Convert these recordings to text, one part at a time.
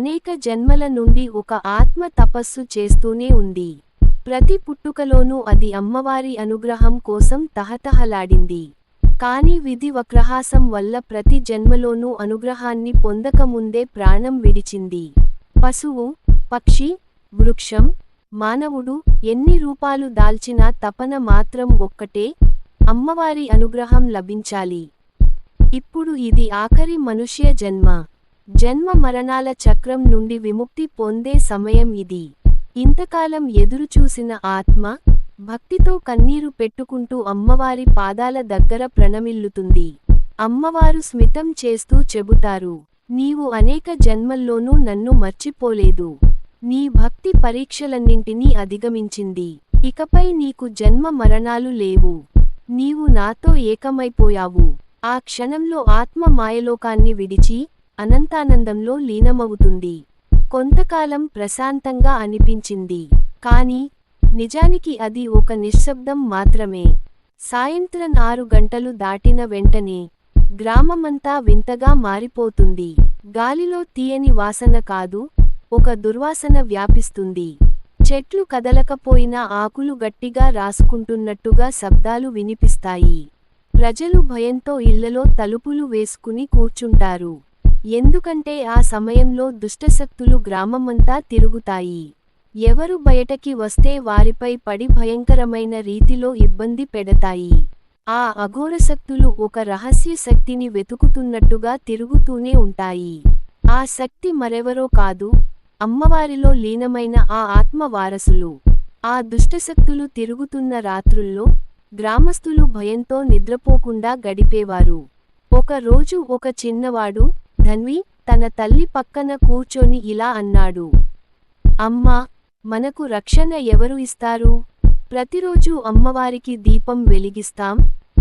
అనేక జన్మల నుండి ఒక ఆత్మ తపస్సు చేస్తూనే ఉంది. ప్రతి పుట్టుకలోనూ అది అమ్మవారి అనుగ్రహం కోసం తహతహలాడింది. కాని విధి వక్రహాసం వల్ల ప్రతి జన్మలోనూ అనుగ్రహాన్ని పొందకముందే ప్రాణం విడిచింది. పశువు పక్షి వృక్షం మానవుడు ఎన్ని రూపాలు దాల్చినా తపన మాత్రం ఒక్కటే అమ్మవారి అనుగ్రహం లభించాలి. ఇప్పుడు ఇది ఆఖరి మనుష్య జన్మ. జన్మ మరణాల చక్రం నుండి విముక్తి పొందే సమయం ఇది. ఇంతకాలం ఎదురుచూసిన ఆత్మ భక్తితో కన్నీరు పెట్టుకుంటూ అమ్మవారి పాదాల దగ్గర ప్రణమిల్లుతుంది. అమ్మవారు స్మితం చేస్తూ చెబుతారు నీవు అనేక జన్మల్లోనూ నన్ను మర్చిపోలేదు. నీ భక్తి పరీక్షలన్నింటినీ అధిగమించింది. ఇకపై నీకు జన్మ మరణాలు లేవు. నీవు నాతో ఏకమైపోయావు. ఆ క్షణంలో ఆత్మ మాయలోకాన్ని విడిచి అనంతానందంలో లీనమవుతుంది. కొంతకాలం ప్రశాంతంగా అనిపించింది. కానీ నిజానికి అది ఒక నిశ్శబ్దం మాత్రమే. సాయంత్రం ఆరు గంటలు దాటిన వెంటనే గ్రామమంతా వింతగా మారిపోతుంది. గాలిలో తీయని వాసన కాదు ఒక దుర్వాసన వ్యాపిస్తుంది. చెట్లు కదలకపోయినా ఆకులు గట్టిగా రాసుకుంటున్నట్టుగా శబ్దాలు వినిపిస్తాయి. ప్రజలు భయంతో ఇళ్ళలో తలుపులు వేసుకుని కూర్చుంటారు. ఎందుకంటే ఆ సమయంలో దుష్టశక్తులు గ్రామమంతా తిరుగుతాయి. ఎవరు బయటకి వస్తే వారిపై పడి భయంకరమైన రీతిలో ఇబ్బంది పెడతాయి. ఆ అఘోరశక్తులు ఒక రహస్య శక్తిని వెతుకుతున్నట్టుగా తిరుగుతూనే ఉంటాయి. ఆ శక్తి మరెవరో కాదు అమ్మవారిలో లీనమైన ఆ ఆత్మ వారసులు. ఆ దుష్టశక్తులు తిరుగుతున్న రాత్రుల్లో గ్రామస్తులు భయంతో నిద్రపోకుండా గడిపేవారు. ఒక రోజు ఒక చిన్నవాడు ధన్వి తన తల్లి పక్కన కూర్చొని ఇలా అన్నాడు. అమ్మా మనకు రక్షణ ఎవరు ఇస్తారు? ప్రతిరోజు అమ్మవారికి దీపం వెలిగిస్తాం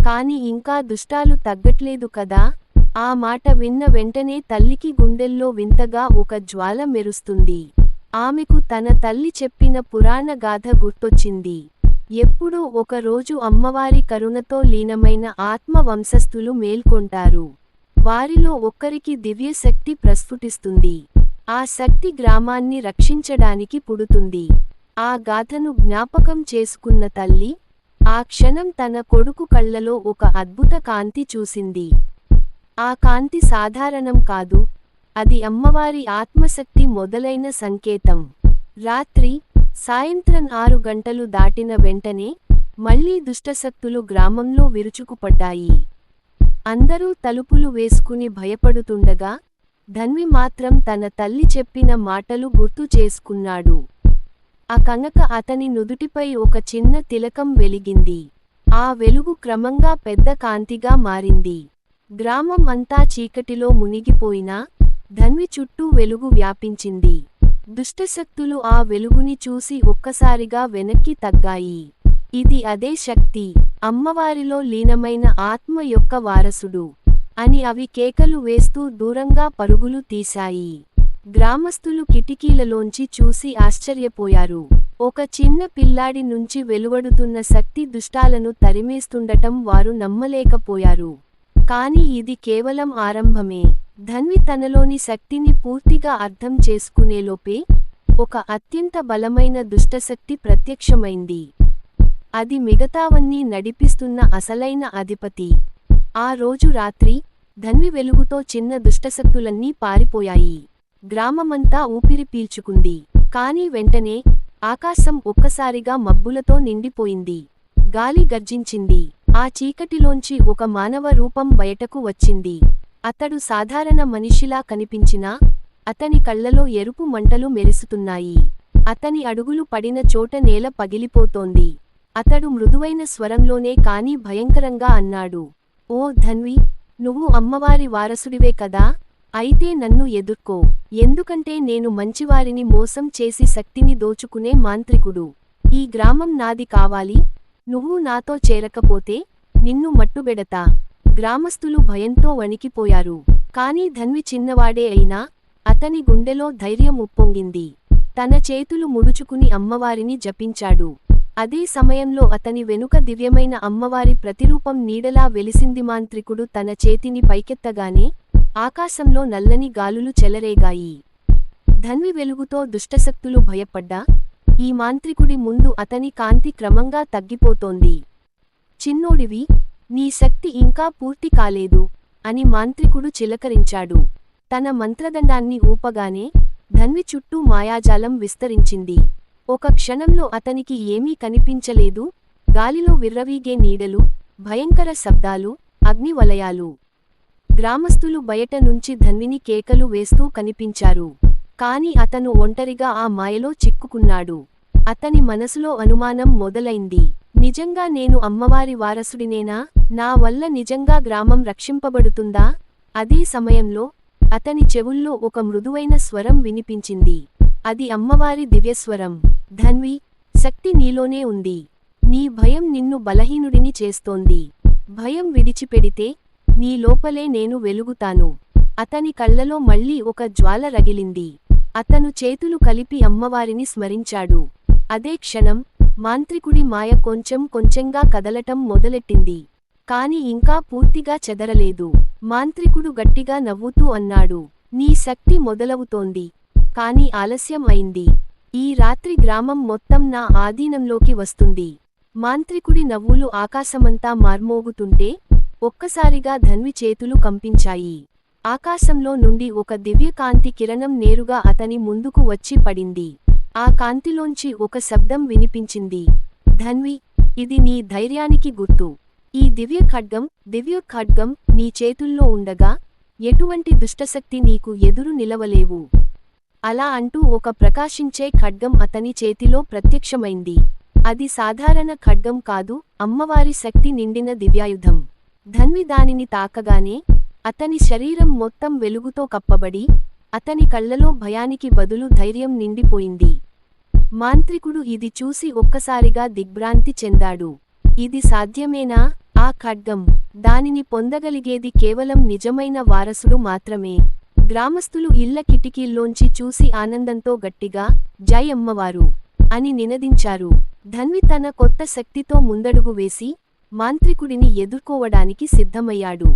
కాని ఇంకా దుష్టాలు తగ్గట్లేదు కదా? ఆ మాట విన్న వెంటనే తల్లికి గుండెల్లో వింతగా ఒక జ్వాల మెరుస్తుంది. ఆమెకు తన తల్లి చెప్పిన పురాణ గాథ గుర్తొచ్చింది. ఎప్పుడో ఒకరోజు అమ్మవారి కరుణతో లీనమైన ఆత్మ వంశస్థులు మేల్కొంటారు. వారిలో ఒక్కరికి దివ్యశక్తి ప్రస్ఫుటిస్తుంది. ఆ శక్తి గ్రామాన్ని రక్షించడానికి పుడుతుంది. ఆ గాథను జ్ఞాపకం చేసుకున్న తల్లి ఆ క్షణం తన కొడుకు కళ్ళలో ఒక అద్భుత కాంతి చూసింది. ఆ కాంతి సాధారణం కాదు అది అమ్మవారి ఆత్మశక్తి మొదలైన సంకేతం. రాత్రి సాయంత్రం ఆరు గంటలు దాటిన వెంటనే మళ్ళీ దుష్టశక్తులు గ్రామంలో విరుచుకుపడ్డాయి. అందరూ తలుపులు వేసుకుని భయపడుతుండగా ధన్వి మాత్రం తన తల్లి చెప్పిన మాటలు గుర్తు చేసుకున్నాడు. ఆ కనక అతని నుదుటిపై ఒక చిన్న తిలకం వెలిగింది. ఆ వెలుగు క్రమంగా పెద్ద కాంతిగా మారింది. గ్రామం అంతా చీకటిలో మునిగిపోయినా ధన్వి చుట్టూ వెలుగు వ్యాపించింది. దుష్టశక్తులు ఆ వెలుగుని చూసి ఒక్కసారిగా వెనక్కి తగ్గాయి. ఇది అదే శక్తి. అమ్మవారిలో లీనమైన ఆత్మ యొక్క వారసుడు. అని అవి కేకలు వేస్తూ దూరంగా పరుగులు తీశాయి. గ్రామస్తులు కిటికీలలోంచి చూసి ఆశ్చర్యపోయారు. ఒక చిన్న పిల్లాడి నుంచి వెలువడుతున్న శక్తి దుష్టాలను తరిమేస్తుండటం వారు నమ్మలేకపోయారు. కాని ఇది కేవలం ఆరంభమే. ధన్వి తనలోని శక్తిని పూర్తిగా అర్థం చేసుకునేలోపే ఒక అత్యంత బలమైన దుష్టశక్తి ప్రత్యక్షమైంది. అది మిగతావన్నీ నడిపిస్తున్న అసలైన అధిపతి. ఆ రోజు రాత్రి ధన్వి వెలుగుతో చిన్న దుష్టశక్తులన్నీ పారిపోయాయి. గ్రామమంతా ఊపిరి పీల్చుకుంది. కాని వెంటనే ఆకాశం ఒక్కసారిగా మబ్బులతో నిండిపోయింది. గాలి గర్జించింది. ఆ చీకటిలోంచి ఒక మానవ రూపం బయటకు వచ్చింది. అతడు సాధారణ మనిషిలా కనిపించినా అతని కళ్ళలో ఎరుపు మంటలు మెరుస్తున్నాయి. అతని అడుగులు పడిన చోట నేల పగిలిపోతోంది. అతడు మృదువైన స్వరంలోనే కాని భయంకరంగా అన్నాడు. ఓ ధన్వి నువ్వు అమ్మవారి వారసుడివే కదా? అయితే నన్ను ఎదుర్కో. ఎందుకంటే నేను మంచివారిని మోసం చేసి శక్తిని దోచుకునే మాంత్రికుడు. ఈ గ్రామం నాది కావాలి. నువ్వు నాతో చేరకపోతే నిన్ను మట్టుబెడతా. గ్రామస్తులు భయంతో వణికిపోయారు. కాని ధన్వి చిన్నవాడే అయినా అతని గుండెలో ధైర్యం ఉప్పొంగింది. తన చేతులు ముడుచుకుని అమ్మవారిని జపించాడు. అదే సమయంలో అతని వెనుక దివ్యమైన అమ్మవారి ప్రతిరూపం నీడలా వెలిసింది మాంత్రికుడు తన చేతిని పైకెత్తగానే ఆకాశంలో నల్లని గాలులు చెలరేగాయి. ధన్వి వెలుగుతో దుష్టశక్తులు భయపడ్డా ఈ మాంత్రికుడి ముందు అతని కాంతి క్రమంగా తగ్గిపోతోంది. చిన్నోడివి నీ శక్తి ఇంకా పూర్తి కాలేదు అని మాంత్రికుడు చిలకరించాడు. తన మంత్రదండాన్ని ఊపగానే ధన్వి చుట్టూ మాయాజాలం విస్తరించింది. ఒక క్షణంలో అతనికి ఏమీ కనిపించలేదు. గాలిలో విర్రవీగే నీడలు భయంకర శబ్దాలు అగ్నివలయాలు. గ్రామస్తులు బయట నుంచి ధన్విని కేకలు వేస్తూ కనిపించారు. కాని అతను ఒంటరిగా ఆ మాయలో చిక్కుకున్నాడు. అతని మనసులో అనుమానం మొదలైంది. నిజంగా నేను అమ్మవారి వారసుడినేనా? నా వల్ల నిజంగా గ్రామం రక్షింపబడుతుందా? అదే సమయంలో అతని చెవుల్లో ఒక మృదువైన స్వరం వినిపించింది. అది అమ్మవారి దివ్యస్వరం. ధన్వి శక్తి నీలోనే ఉంది. నీ భయం నిన్ను బలహీనుడిని చేస్తోంది. భయం విడిచిపెడితే నీ లోపలే నేను వెలుగుతాను. అతని కళ్ళలో మళ్ళీ ఒక జ్వాల రగిలింది. అతను చేతులు కలిపి అమ్మవారిని స్మరించాడు. అదే క్షణం మాంత్రికుడి మాయ కొంచెం కొంచెంగా కదలటం మొదలెట్టింది. కాని ఇంకా పూర్తిగా చెదరలేదు. మాంత్రికుడు గట్టిగా నవ్వుతూ అన్నాడు నీ శక్తి మొదలవుతోంది. కాని ఆలస్యం అయింది. ఈ రాత్రి గ్రామం మొత్తం నా ఆధీనంలోకి వస్తుంది. మాంత్రికుడి నవ్వులు ఆకాశమంతా మార్మోగుతుంటే ఒక్కసారిగా ధన్వి చేతులు కంపించాయి. ఆకాశంలో నుండి ఒక దివ్యకాంతి కిరణం నేరుగా అతని ముందుకు వచ్చి పడింది. ఆ కాంతిలోంచి ఒక శబ్దం వినిపించింది. ధన్వి ఇది నీ ధైర్యానికి గుర్తు. ఈ దివ్య ఖడ్గం దివ్య ఖడ్గం నీ చేతుల్లో ఉండగా ఎటువంటి దుష్టశక్తి నీకు ఎదురు నిలవలేవు. అలా అంటూ ఒక ప్రకాశించే ఖడ్గం అతని చేతిలో ప్రత్యక్షమైంది. అది సాధారణ ఖడ్గం కాదు అమ్మవారి శక్తి నిండిన దివ్యాయుధం. ధన్వి దానిని తాకగానే అతని శరీరం మొత్తం వెలుగుతో కప్పబడి అతని కళ్ళలో భయానికి బదులు ధైర్యం నిండిపోయింది. మాంత్రికుడు ఇది చూసి ఒక్కసారిగా దిగ్భ్రాంతి చెందాడు. ఇది సాధ్యమేనా? ఆ ఖడ్గం దానిని పొందగలిగేది కేవలం నిజమైన వారసుడు మాత్రమే. గ్రామస్తులు ఇళ్ళ కిటికీల్లోంచి చూసి ఆనందంతో గట్టిగా జై అమ్మవారు! అని నినదించారు. ధన్వి తన కొత్త శక్తితో ముందడుగు వేసి మాంత్రికుడిని ఎదుర్కోవడానికి సిద్ధమయ్యాడు.